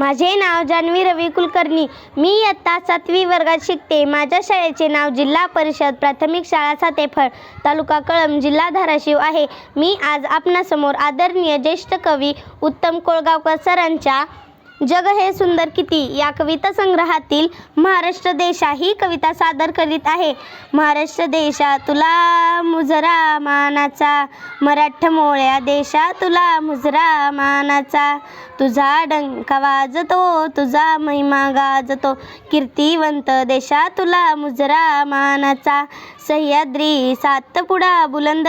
माझे नाव जान्हवी रवी कुलकर्णी. मी इयत्ता सातवी वर्गात शिकते. माझ्या शाळेचे नाव जिल्हा परिषद प्राथमिक शाळा सातेफळ तालुका कळम जिल्हा धाराशिव आहे. मी आज आपणासमोर आदरणीय ज्येष्ठ कवी उत्तम कोळगावकर सरांच्या जग हे सुंदर किती? या कविता संग्रहातील महाराष्ट्र देशा ही कविता सादर करीत आहे. महाराष्ट्र देशा तुला मुजरा मानाचा मराठमोळ्या देशा तुला मुजरा मानाचा. तुझा डंका वाजतो तुझा महिमा गाजतो कीर्तिवंत देशा तुला मुजरा मानाचा. सह्याद्री सातपुडा बुलंद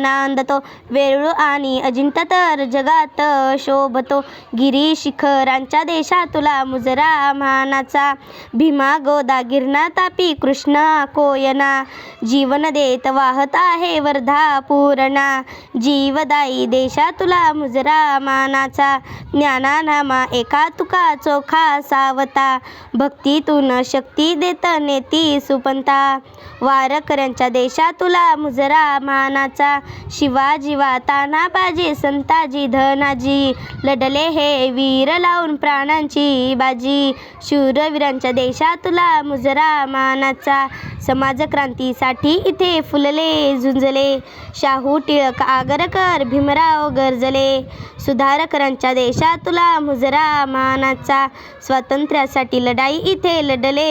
नांदतो वेरूळ आणि अजिंठा तर जगात शोभतो. गिरी शिखरांच्या देशा तुला मुजरा मानाचा. भीमा गोदा गिरणा तापी कृष्णा कोयना. जीवन देत वाहत आहे वर्धा पूर्णा जीवदायी देशा तुला मुजरा मानाचा. ज्ञानानामा एका तुका चोखा सावता. भक्तीतून शक्ती देत नेती सुपंता. वारकऱ्यांच्या देशा तुला मुजरा मानाचा. शिवाजी वा तानाबाजी संताजी धनाजी. लढले हे वीर लावून प्राणांची बाजी. शूरवीरांच्या देशा तुला मुजरा मानाचा. समाजक्रांतीसाठी इथे फुलले झुंजले. शाहू टिळक आगरकर भीमराव गरजले. सुधारकरांच्या देशातला मुजरा मानाचा. स्वातंत्र्यासाठी लढाई इथे लढले.